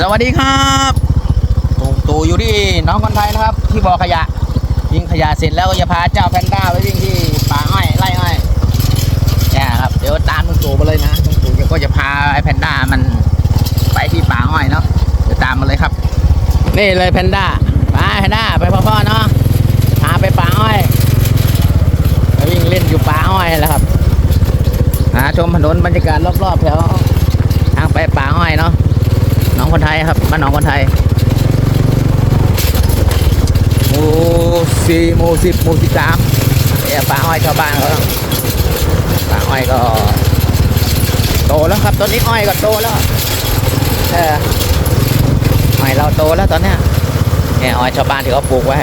สวัสดีครับตูตูอยู่ที่น้องคนไทยนะครับ ที่บ่อขยะยิงขยะเสร็จแล้วก็จะพาเจ้าแพนด้าไปวิ่งที่ป่าอ้อยไร่อ้อยเนี่ยครับเดี๋ยวตามลุงตู่มาเลยนะลุงตู่ก็จะพาไอ้แพนด้ามันไปที่ป่าอ้อยเนาะเดี๋ยวตามมาเลยครับ นี่เลยแพนด้าไปแพนด้าไปพ่อๆเนาะพาไปป่าอ้อยไปวิ่งเล่นอยู่ป่าอ้อยแหล้วครับหาชมถนนบรรยากาศรอบๆแถวทางไปป่าอ้อยเนาะ น้องคนไทยครับบ้านน้องคนไทยหมู่สี่หมู่สิบหมู่สิบสามเนี่ยป่าอ้อยชาวบ้านเขาป่าอ้อยก็ โตแล้วครับตอนนี้อ้อยก็โตแล้วเอออ้อยเราโตแล้วตอนเนี้ยเนี่ยอ้อยชาวบ้านที่เขาปลูกไว้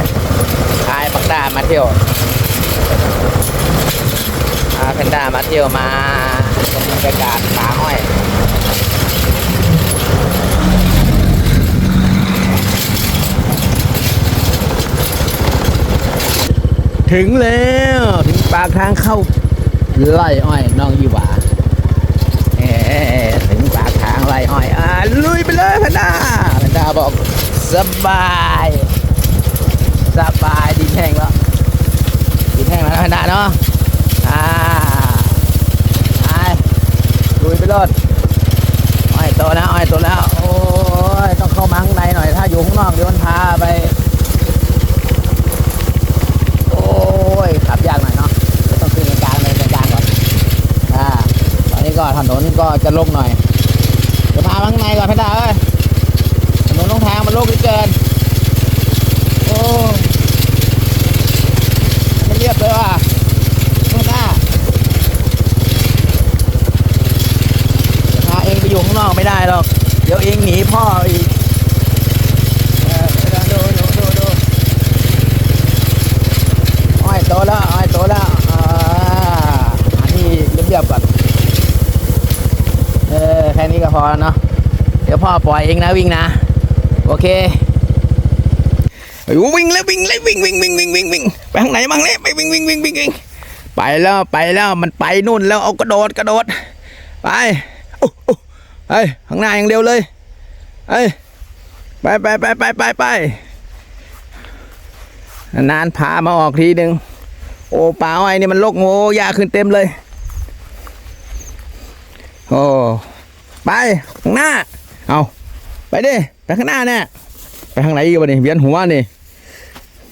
พายปักดามาเที่ยวพาแพนด้ามาเที่ยวมาชมบรรยากาศป่าอ้อย ถึงแล้วถึงปากทางเข้าไร่อ้อยน้องยี่หวาเอ่ถึงปากทางไร่อ้อยอ่าลุยไปเลยพันดาพันดาบอกสบายสบายดิแห้งแล้วดิแห้งแล้วนะพนดาเนาะอ่าไปลุยไปรถอ้อยโตแล้วอ้อยโตแล้วโอ้ยต้องเข้ามาข้างในหน่อยถ้าอยู่ข้างนอกเดี๋ยวมันพาไป โอ้ยขับยากหน่อยเนาะก็ต้องขึ้นกลางเลยกลางก่อนอ่าตอนนี้ ก็ถนนก็จะโลกหน่อย เดี๋ยวพาข้างในก่อนพี่ดาเอ้ยถนนลงทางมันโลกเหลือเกิน โอ้ไม่เรียบเลยว่ะข้างหน้าจะพาเองไปอยู่ข้างนอกไม่ได้หรอก เดี๋ยวเองหนีพ่ออีกเออดูดูดูดู อ้อยโตแล้วอ้อยโตแล้วอ่าอันนี้เรียบๆก่อนเออแค่นี้ก็พอแล้วเนาะเดี๋ยวพ่อปล่อยเองนะวิ่งนะ โอเควิ่งแล้ววิ่งเลยวิ่งวิ่งวิ่งวิ่งวิ่งวิ่งไปทางไหนบ้างเนี่ยไปวิ่งวิ่งวิ่งวิ่งวิ่งไปแล้วไปแล้วมันไปนู่นแล้วเอากระโดดกระโดดไปโอ้โอ้เฮ้ยข้างหน้าอย่างเดียวเลยเฮ้ยไปไปไปไปไปไปนานพามาออกทีหนึ่งโอ้ป่าไอ้นี่มันลกโง่ยาขึ้นเต็มเลย โอ้ ไปข้างหน้า เอาไปดิไปข้างหน้าเนี่ยไปทางไหนอีกันนี่เวียนหัวนี่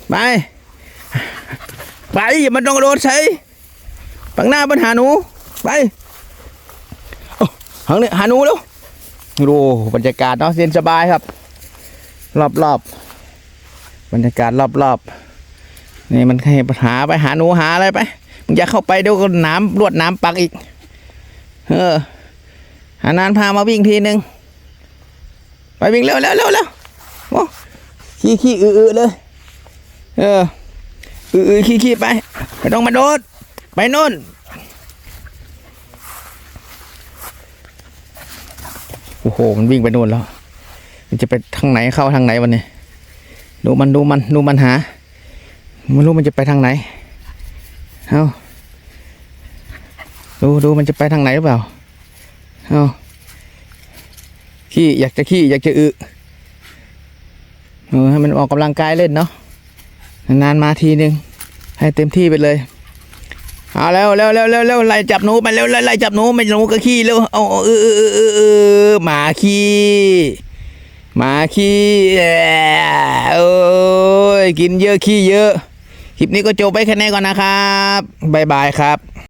ไปไปอย่ามันต้องกระโดดใส่ข้างหน้าปัญหาหนูไปโอ้ทางนี้หาหนูแล้วดูบรรยากาศเนาะเย็นสบายครับ รอบๆบบรรยากาศรอบๆนี่มันให้หาไปหาหนูหาอะไรไปมึงอย่าเข้าไปเดี๋ยวก็น้ำลวดน้ำปักอีก เออ นานพามาวิ่งทีหนึ่งไปวิ่งเร็วเร็วเร็วเร็วโอ้ขี้ขี้อืออือเลย เอออืออือขี้ขี้ไปไม่ต้องมาโดดไปโน่นโอ้โห มันวิ่งไปโน่นแล้ว มันจะไปทางไหนเข้าทางไหนวันนี้ ดูมันดูมันดูมันหาไม่รู้มันจะไปทางไหน เอาดูดูมันจะไปทางไหนหรือเปล่า เอาขี้อยากจะขี้อยากจะอึเออให้มันออกกำลังกายเล่นเนาะนานมาทีนึง ให้เต็มที่ไปเลยเอาแล้วแล้วแล้วแล้วแล้วไล่จับหนูไปแล้วไล่จับหนูไม่หนูก็ขี้แล้วเอาเออเออเออเออหมาขี้หมาขี้โอ้ยกินเยอะขี้เยอะคลิปนี้ก็จบไปแค่นี้ก่อนนะครับบายบายครับ